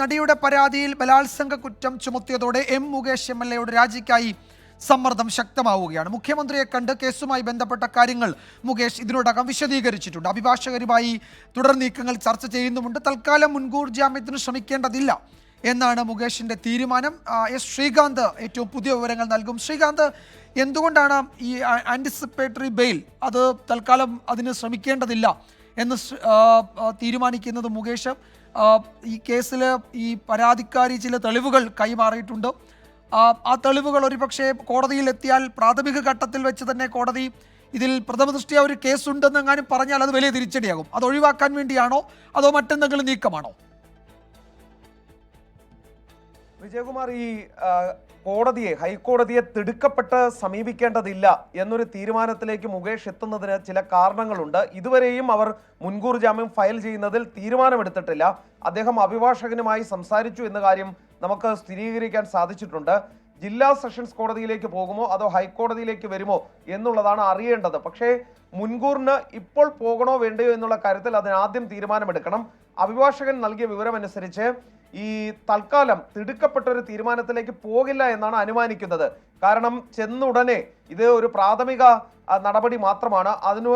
നടിയുടെ പരാതിയിൽ ബലാത്സംഗ കുറ്റം ചുമത്തിയതോടെ എം മുകേഷ് എം എൽ എയുടെ രാജിക്കായി സമ്മർദ്ദം ശക്തമാവുകയാണ്. മുഖ്യമന്ത്രിയെ കണ്ട് കേസുമായി ബന്ധപ്പെട്ട കാര്യങ്ങൾ മുകേഷ് ഇതിനോടകം വിശദീകരിച്ചിട്ടുണ്ട്. അഭിഭാഷകരുമായി തുടർ നീക്കങ്ങൾ ചർച്ച ചെയ്യുന്നുമുണ്ട്. തൽക്കാലം മുൻകൂർ ജാമ്യത്തിന് ശ്രമിക്കേണ്ടതില്ല എന്നാണ് മുകേഷിന്റെ തീരുമാനം. എസ് ശ്രീകാന്ത് ഏറ്റവും പുതിയ വിവരങ്ങൾ നൽകും. ശ്രീകാന്ത് എന്തുകൊണ്ടാണ് ഈ ആന്റിസിപ്പേറ്ററി ബെയിൽ അത് തൽക്കാലം അതിന് ശ്രമിക്കേണ്ടതില്ല എന്ന് തീരുമാനിക്കുന്നത് മുകേഷ്. ഈ കേസിൽ ഈ പരാതിക്കാരി ചില തെളിവുകൾ കൈമാറിയിട്ടുണ്ട്. ആ, തെളിവുകൾ ഒരുപക്ഷെ കോടതിയിൽ എത്തിയാൽ പ്രാഥമിക ഘട്ടത്തിൽ വെച്ച് തന്നെ കോടതി ഇതിൽ പ്രഥമ ദൃഷ്ടിയ ഒരു കേസുണ്ടെന്ന് എങ്ങാനും പറഞ്ഞാൽ അത് വലിയ തിരിച്ചടിയാകും. അത് ഒഴിവാക്കാൻ വേണ്ടിയാണോ? അതോ മറ്റെന്തെങ്കിലും നീക്കമാണോ? വിജയകുമാർ ഈ കോടതിയെ ഹൈക്കോടതിയെ തിടുക്കപ്പെട്ട് സമീപിക്കേണ്ടതില്ല എന്നൊരു തീരുമാനത്തിലേക്ക് മുകേഷ് എത്തുന്നതിന് ചില കാരണങ്ങളുണ്ട്. ഇതുവരെയും അവർ മുൻകൂർ ജാമ്യം ഫയൽ ചെയ്യുന്നതിൽ തീരുമാനമെടുത്തിട്ടില്ല. അദ്ദേഹം അഭിഭാഷകനുമായി സംസാരിച്ചു എന്ന കാര്യം നമുക്ക് സ്ഥിരീകരിക്കാൻ സാധിച്ചിട്ടുണ്ട്. ജില്ലാ സെഷൻസ് കോടതിയിലേക്ക് പോകുമോ അതോ ഹൈക്കോടതിയിലേക്ക് വരുമോ എന്നുള്ളതാണ് അറിയേണ്ടത്. പക്ഷേ മുൻകൂറിന് ഇപ്പോൾ പോകണോ വേണ്ടയോ എന്നുള്ള കാര്യത്തിൽ അതിനാദ്യം തീരുമാനമെടുക്കണം. അഭിഭാഷകൻ നൽകിയ വിവരമനുസരിച്ച് ഈ തൽക്കാലം തിടുക്കപ്പെട്ട ഒരു തീരുമാനത്തിലേക്ക് പോകില്ല എന്നാണ് അനുമാനിക്കുന്നത്. കാരണം ചെന്നുടനെ ഇത് ഒരു പ്രാഥമിക നടപടി മാത്രമാണ്. അതിന്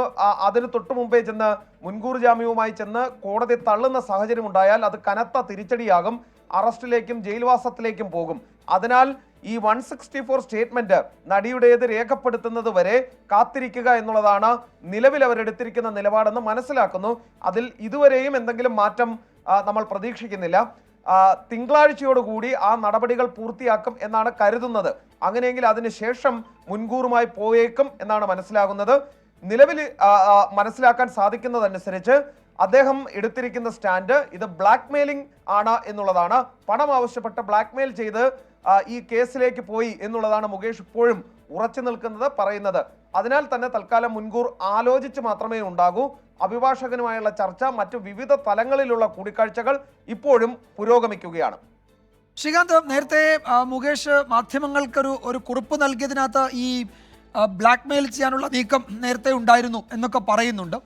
അതിന് തൊട്ടു മുമ്പേ ചെന്ന് മുൻകൂർ ജാമ്യവുമായി ചെന്ന് കോടതി തള്ളുന്ന സാഹചര്യം ഉണ്ടായാൽ അത് കനത്ത തിരിച്ചടിയാകും. അറസ്റ്റിലേക്കും ജയിൽവാസത്തിലേക്കും പോകും. അതിനാൽ ഈ വൺ സിക്സ്റ്റി ഫോർ സ്റ്റേറ്റ്മെന്റ് നടിയുടേത് രേഖപ്പെടുത്തുന്നത് വരെ കാത്തിരിക്കുക എന്നുള്ളതാണ് നിലവിൽ അവരെടുത്തിരിക്കുന്ന നിലപാടെന്ന് മനസ്സിലാക്കുന്നു. അതിൽ ഇതുവരെയും എന്തെങ്കിലും മാറ്റം നമ്മൾ പ്രതീക്ഷിക്കുന്നില്ല. തിങ്കളാഴ്ചയോടുകൂടി ആ നടപടികൾ പൂർത്തിയാക്കും എന്നാണ് കരുതുന്നത്. അങ്ങനെയെങ്കിൽ അതിനുശേഷം മുൻകൂറുമായി പോയേക്കും എന്നാണ് മനസ്സിലാകുന്നത്. നിലവിൽ മനസ്സിലാക്കാൻ സാധിക്കുന്നതനുസരിച്ച് അദ്ദേഹം എടുത്തിരിക്കുന്ന സ്റ്റാൻഡ് ഇത് ബ്ലാക്ക് മെയിലിംഗ് ആണ് എന്നുള്ളതാണ്. പണം ആവശ്യപ്പെട്ട് ബ്ലാക്ക് മെയിൽ ചെയ്ത് ഈ കേസിലേക്ക് പോയി എന്നുള്ളതാണ് മുകേഷ് ഇപ്പോഴും ഉറച്ചു നിൽക്കുന്നത് പറയുന്നത്. അതിനാൽ തന്നെ തൽക്കാലം മുൻകൂർ ആലോചിച്ച് മാത്രമേ ഉണ്ടാകൂ. അഭിഭാഷകനുമായുള്ള ചർച്ച മറ്റു വിവിധ തലങ്ങളിലുള്ള കൂടിക്കാഴ്ചകൾ ഇപ്പോഴും പുരോഗമിക്കുകയാണ്. ശ്രീകാന്ത് നേരത്തെ മുകേഷ് മാധ്യമങ്ങൾക്കൊരു ഒരു കുറിപ്പ് നൽകിയതിനകത്ത് ഈ ബ്ലാക്ക് മെയിൽ ചെയ്യാനുള്ള നീക്കം നേരത്തെ ഉണ്ടായിരുന്നു എന്നൊക്കെ പറയുന്നുണ്ട്.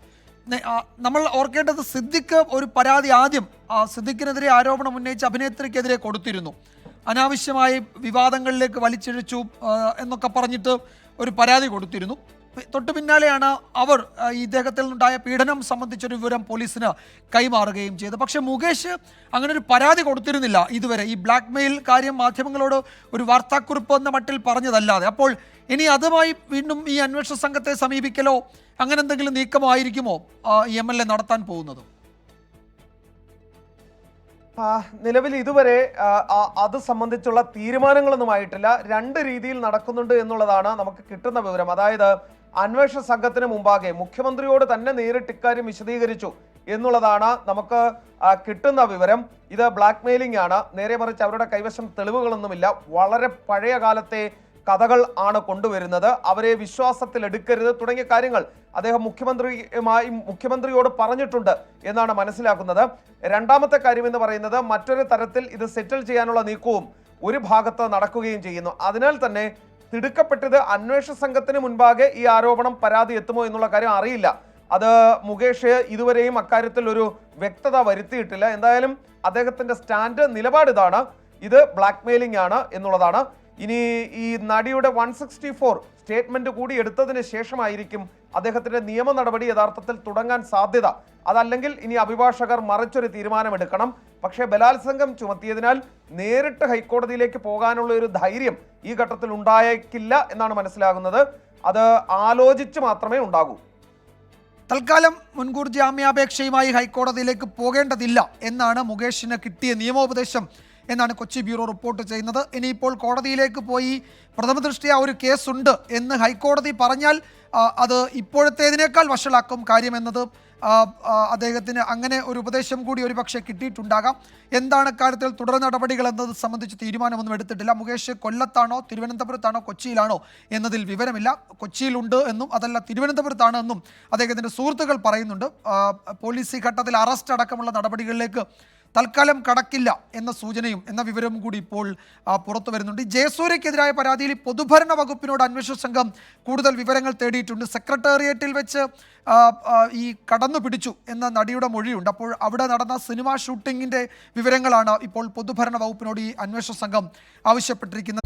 നമ്മൾ ഓർക്കേണ്ടത് സിദ്ദിഖ് ഒരു പരാതി ആദ്യം സിദ്ദിഖിനെതിരെ ആരോപണം ഉന്നയിച്ച് അഭിനേത്രിക്കെതിരെ കൊടുത്തിരുന്നു. അനാവശ്യമായി വിവാദങ്ങളിലേക്ക് വലിച്ചിഴച്ചു എന്നൊക്കെ പറഞ്ഞിട്ട് ഒരു പരാതി കൊടുത്തിരുന്നു. തൊട്ടു പിന്നാലെയാണ് അവർ ഇദ്ദേഹത്തിൽ നിന്നുണ്ടായ പീഡനം സംബന്ധിച്ചൊരു വിവരം പോലീസിന് കൈമാറുകയും ചെയ്തു പക്ഷെ മുകേഷ് അങ്ങനെ ഒരു പരാതി കൊടുത്തിരുന്നില്ല ഇതുവരെ. ഈ ബ്ലാക്ക് മെയിൽ കാര്യം മാധ്യമങ്ങളോട് ഒരു വാർത്താക്കുറിപ്പ് എന്ന മട്ടിൽ പറഞ്ഞതല്ലാതെ. അപ്പോൾ ഇനി അതുമായി വീണ്ടും ഈ അന്വേഷണ സംഘത്തെ സമീപിക്കലോ അങ്ങനെ എന്തെങ്കിലും നീക്കമായിരിക്കുമോ എം എൽ എ നടത്താൻ പോകുന്നത്? നിലവിൽ ഇതുവരെ അത് സംബന്ധിച്ചുള്ള തീരുമാനങ്ങളൊന്നും ആയിട്ടില്ല. രണ്ട് രീതിയിൽ നടക്കുന്നുണ്ട് എന്നുള്ളതാണ് നമുക്ക് കിട്ടുന്ന വിവരം. അതായത് അന്വേഷണ സംഘത്തിന് മുമ്പാകെ മുഖ്യമന്ത്രിയോട് തന്നെ നേരിട്ട് ഇക്കാര്യം വിശദീകരിച്ചു എന്നുള്ളതാണ് നമുക്ക് കിട്ടുന്ന വിവരം. ഇത് ബ്ലാക്ക് മെയിലിംഗ് ആണ്. നേരെ മറിച്ച് അവരുടെ കൈവശം തെളിവുകളൊന്നുമില്ല. വളരെ പഴയ കാലത്തെ കഥകൾ ആണ് കൊണ്ടുവരുന്നത്. അവരെ വിശ്വാസത്തിൽ എടുക്കരുത് തുടങ്ങിയ കാര്യങ്ങൾ അദ്ദേഹം മുഖ്യമന്ത്രിയുമായി മുഖ്യമന്ത്രിയോട് പറഞ്ഞിട്ടുണ്ട് എന്നാണ് മനസ്സിലാക്കുന്നത്. രണ്ടാമത്തെ കാര്യം എന്ന് പറയുന്നത് മറ്റൊരു തരത്തിൽ ഇത് സെറ്റിൽ ചെയ്യാനുള്ള നീക്കവും ഒരു ഭാഗത്ത് നടക്കുകയും ചെയ്യുന്നു. അതിനാൽ തന്നെ തിടുക്കപ്പെട്ടത് അന്വേഷണ സംഘത്തിന് മുൻപാകെ ഈ ആരോപണം പരാതി എത്തുമോ എന്നുള്ള കാര്യം അറിയില്ല. അത് മുകേഷ് ഇതുവരെയും അക്കാര്യത്തിൽ ഒരു വ്യക്തത വരുത്തിയിട്ടില്ല. എന്തായാലും അദ്ദേഹത്തിന്റെ സ്റ്റാൻഡ് നിലപാട് ഇതാണ്. ഇത് ബ്ലാക്ക് മെയിലിംഗ് ആണ് എന്നുള്ളതാണ്. ഇനി ഈ നടിയുടെ വൺ സിക്സ്റ്റി ഫോർ സ്റ്റേറ്റ്മെന്റ് കൂടി എടുത്തതിന് ശേഷമായിരിക്കും അദ്ദേഹത്തിന്റെ നിയമ നടപടി യഥാർത്ഥത്തിൽ തുടങ്ങാൻ സാധ്യത. അതല്ലെങ്കിൽ ഇനി അഭിഭാഷകർ മറിച്ചൊരു തീരുമാനമെടുക്കണം. പക്ഷേ ബലാത്സംഗം ചുമത്തിയതിനാൽ നേരിട്ട് ഹൈക്കോടതിയിലേക്ക് പോകാനുള്ള ഒരു ധൈര്യം ഈ ഘട്ടത്തിൽ ഉണ്ടായേക്കില്ല എന്നാണ് മനസ്സിലാകുന്നത്. അത് ആലോചിച്ച് മാത്രമേ ഉണ്ടാകൂ. തൽക്കാലം മുൻകൂർ ജാമ്യാപേക്ഷയുമായി ഹൈക്കോടതിയിലേക്ക് പോകേണ്ടതില്ല എന്നാണ് മുകേഷിന് കിട്ടിയ നിയമോപദേശം. എന്നാണ് കൊച്ചി ബ്യൂറോ റിപ്പോർട്ട് ചെയ്യുന്നത്. ഇനിയിപ്പോൾ കോടതിയിലേക്ക് പോയി പ്രഥമ ദൃഷ്ടിയ ഒരു കേസുണ്ട് എന്ന് ഹൈക്കോടതി പറഞ്ഞാൽ അത് ഇപ്പോഴത്തേതിനേക്കാൾ വഷളാക്കും കാര്യമെന്നത് അദ്ദേഹത്തിന് അങ്ങനെ ഒരു ഉപദേശം കൂടി ഒരു പക്ഷേ കിട്ടിയിട്ടുണ്ടാകാം. എന്താണ് കാര്യത്തിൽ തുടർ നടപടികൾ എന്നത് സംബന്ധിച്ച് തീരുമാനമൊന്നും എടുത്തിട്ടില്ല. മുകേഷ് കൊല്ലത്താണോ തിരുവനന്തപുരത്താണോ കൊച്ചിയിലാണോ എന്നതിൽ വിവരമില്ല. കൊച്ചിയിലുണ്ട് എന്നും അതല്ല തിരുവനന്തപുരത്താണ് എന്നും അദ്ദേഹത്തിന്റെ സുഹൃത്തുക്കൾ പറയുന്നുണ്ട്. പോലീസ് ഘട്ടത്തിൽ അറസ്റ്റ് അടക്കമുള്ള നടപടികളിലേക്ക് തൽക്കാലം കടക്കില്ല എന്ന സൂചനയും എന്ന വിവരവും കൂടി ഇപ്പോൾ പുറത്തു വരുന്നുണ്ട്. ജയസൂര്യക്കെതിരായ പരാതിയിൽ പൊതുഭരണ വകുപ്പിനോട് അന്വേഷണ സംഘം കൂടുതൽ വിവരങ്ങൾ തേടിയിട്ടുണ്ട്. സെക്രട്ടേറിയറ്റിൽ വെച്ച് ഈ കടന്നു പിടിച്ചു എന്ന നടിയുടെ മൊഴിയുണ്ട്. അപ്പോൾ അവിടെ നടന്ന സിനിമാ ഷൂട്ടിങ്ങിന്റെ വിവരങ്ങളാണ് ഇപ്പോൾ പൊതുഭരണ വകുപ്പിനോട് ഈ അന്വേഷണ സംഘം ആവശ്യപ്പെട്ടിരിക്കുന്നത്.